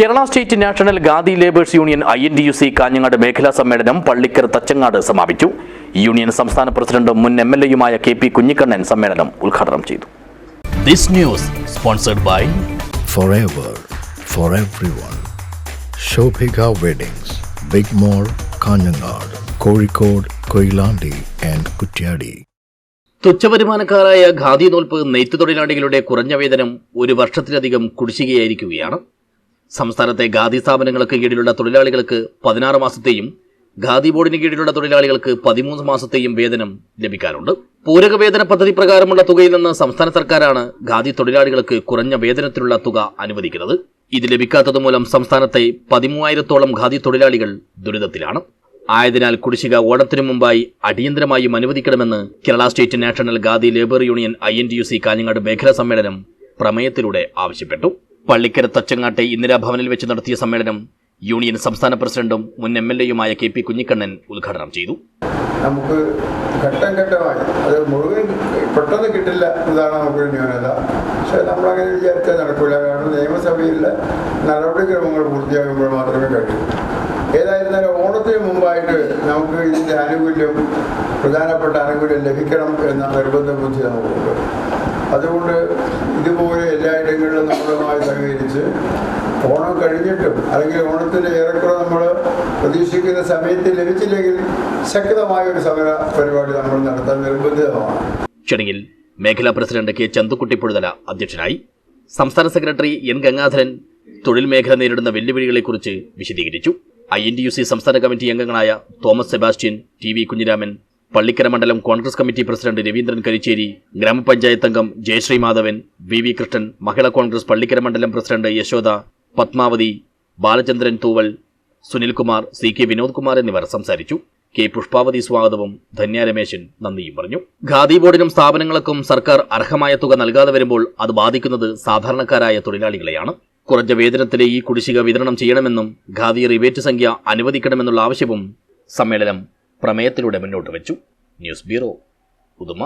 Kerala state national Gandhi labours union I N D U C Kanhangad മേഖലാ സമ്മേളനം പള്ളിക്കർ തച്ചങ്ങാട് സമാപിച്ചു union സംസ്ഥാന പ്രസിഡന്റും മുൻ എം എൽ എയുമായ കെ പി കുഞ്ഞിക്കണ്ണൻ സമ്മേളനം ഉദ്ഘാടനം ചെയ്തു this news sponsored by for everyone. Shobhika Weddings, Big Mall, Kanyanad, Kozhikode, Koilandi and Kutyadi. തുച്ഛവരുമാനക്കാരായ ഖാദി നോൽപ്പ് നെയ്ത്തു തൊഴിലാളികളുടെ കുറഞ്ഞ വേതനം ഒരു വർഷത്തിലധികം കുടിശ്ശികയായിരിക്കുകയാണ് സംസ്ഥാനത്തെ ഖാദി സ്ഥാപനങ്ങൾക്ക് കീഴിലുള്ള തൊഴിലാളികൾക്ക് പതിനാറ് മാസത്തെയും ഖാദി ബോർഡിന് കീഴിലുള്ള തൊഴിലാളികൾക്ക് പതിമൂന്ന് മാസത്തെയും വേതനം ലഭിക്കാറുണ്ട്. പൂരക വേതന പദ്ധതി പ്രകാരമുള്ള തുകയിൽ നിന്ന് സംസ്ഥാന സർക്കാരാണ് ഖാദി തൊഴിലാളികൾക്ക് കുറഞ്ഞ വേതനത്തിലുള്ള തുക അനുവദിക്കുന്നത്. ഇത് ലഭിക്കാത്തതുമൂലം സംസ്ഥാനത്തെ പതിമൂവായിരത്തോളം ഖാദി തൊഴിലാളികൾ ദുരിതത്തിലാണ്. ആയതിനാൽ കുടിശ്ശിക ഓണത്തിനു മുമ്പായി അടിയന്തരമായും അനുവദിക്കണമെന്ന് Kerala state national khadi labour union I N T U C Kanhangad മേഖലാ സമ്മേളനം പ്രമേയത്തിലൂടെ ആവശ്യപ്പെട്ടു. പള്ളിക്കര തച്ചങ്ങാട്ടെ ഇന്ദിരാഭവനിൽ വെച്ച് നടത്തിയ സമ്മേളനം യൂണിയൻ സംസ്ഥാന പ്രസിഡന്റും മുൻ എം എൽ എയുമായ കെ പി കുഞ്ഞിക്കണ്ണൻ ഉദ്ഘാടനം ചെയ്തു. നമുക്ക് ഘട്ടം ഘട്ടമായി. അത് മുഴുവൻ പെട്ടെന്ന് കിട്ടില്ല എന്നതാണ് നമുക്കൊരു ന്യൂനത. പക്ഷേ നമ്മളങ്ങനെ വിചാരിച്ചാൽ നടക്കില്ല കാരണം നിയമസഭയിലെ നടപടിക്രമങ്ങൾ പൂർത്തിയാകുമ്പോൾ മാത്രമേ കഴിയൂ. ഏതായിരുന്നാലും ഓണത്തിന് മുമ്പായിട്ട് നമുക്ക് ഇതിന്റെ ആനുകൂല്യം പ്രധാനപ്പെട്ട ആനുകൂല്യം ലഭിക്കണം എന്ന നിർബന്ധ ബുദ്ധി നമുക്കുണ്ട് അതുകൊണ്ട് ഇതുപോലെ എല്ലായിടങ്ങളിലും നമ്മളുമായി സഹകരിച്ച് ഓണം കഴിഞ്ഞിട്ടും അല്ലെങ്കിൽ ഓണത്തിന് ഏറെക്കുറെ നമ്മൾ പ്രതീക്ഷിക്കുന്ന സമയത്ത് ലഭിച്ചില്ലെങ്കിൽ ശക്തമായ ഒരു സമര പരിപാടി നമ്മൾ നടത്താൻ നിർബന്ധിതമാണ്. ചടങ്ങിൽ മേഖലാ പ്രസിഡന്റ് കെ ചന്തുക്കുട്ടി പുഴുതല അധ്യക്ഷനായി സംസ്ഥാന സെക്രട്ടറി എൻ ഗംഗാധരൻ തൊഴിൽ മേഖല നേരിടുന്ന വെല്ലുവിളികളെക്കുറിച്ച് വിശദീകരിച്ചു. I N T U C സംസ്ഥാന കമ്മിറ്റി അംഗങ്ങളായ Thomas Sebastian T V Kunhiraman Pallikkara മണ്ഡലം കോൺഗ്രസ് കമ്മിറ്റി പ്രസിഡന്റ് രവീന്ദ്രൻ കരിച്ചേരി ഗ്രാമപഞ്ചായത്ത് അംഗം ജയശ്രീ മാധവൻ വി വി കൃഷ്ണൻ മഹിളാ കോൺഗ്രസ് പള്ളിക്കര മണ്ഡലം president Yashoda Padmavathi Balachandran Thooval Sunilkumar C K Vinod Kumar എന്നിവർ സംസാരിച്ചു. കെ പുഷ്പാവതി സ്വാഗതവും ധന്യ രമേശൻ നന്ദിയും പറഞ്ഞു. ഖാദി ബോർഡിനും സ്ഥാപനങ്ങൾക്കും സർക്കാർ അർഹമായ തുക നൽകാതെ വരുമ്പോൾ അത് ബാധിക്കുന്നത് സാധാരണക്കാരായ തൊഴിലാളികളെയാണ്. കുറഞ്ഞ വേതനത്തിലെ ഈ കുടിശ്ശിക വിതരണം ചെയ്യണമെന്നും ഖാദി റിബേറ്റ് സംഖ്യ അനുവദിക്കണമെന്നുള്ള ആവശ്യവും സമ്മേളനം പ്രമേയത്തിലൂടെ മുന്നോട്ട് വെച്ചു. News bureau Uduma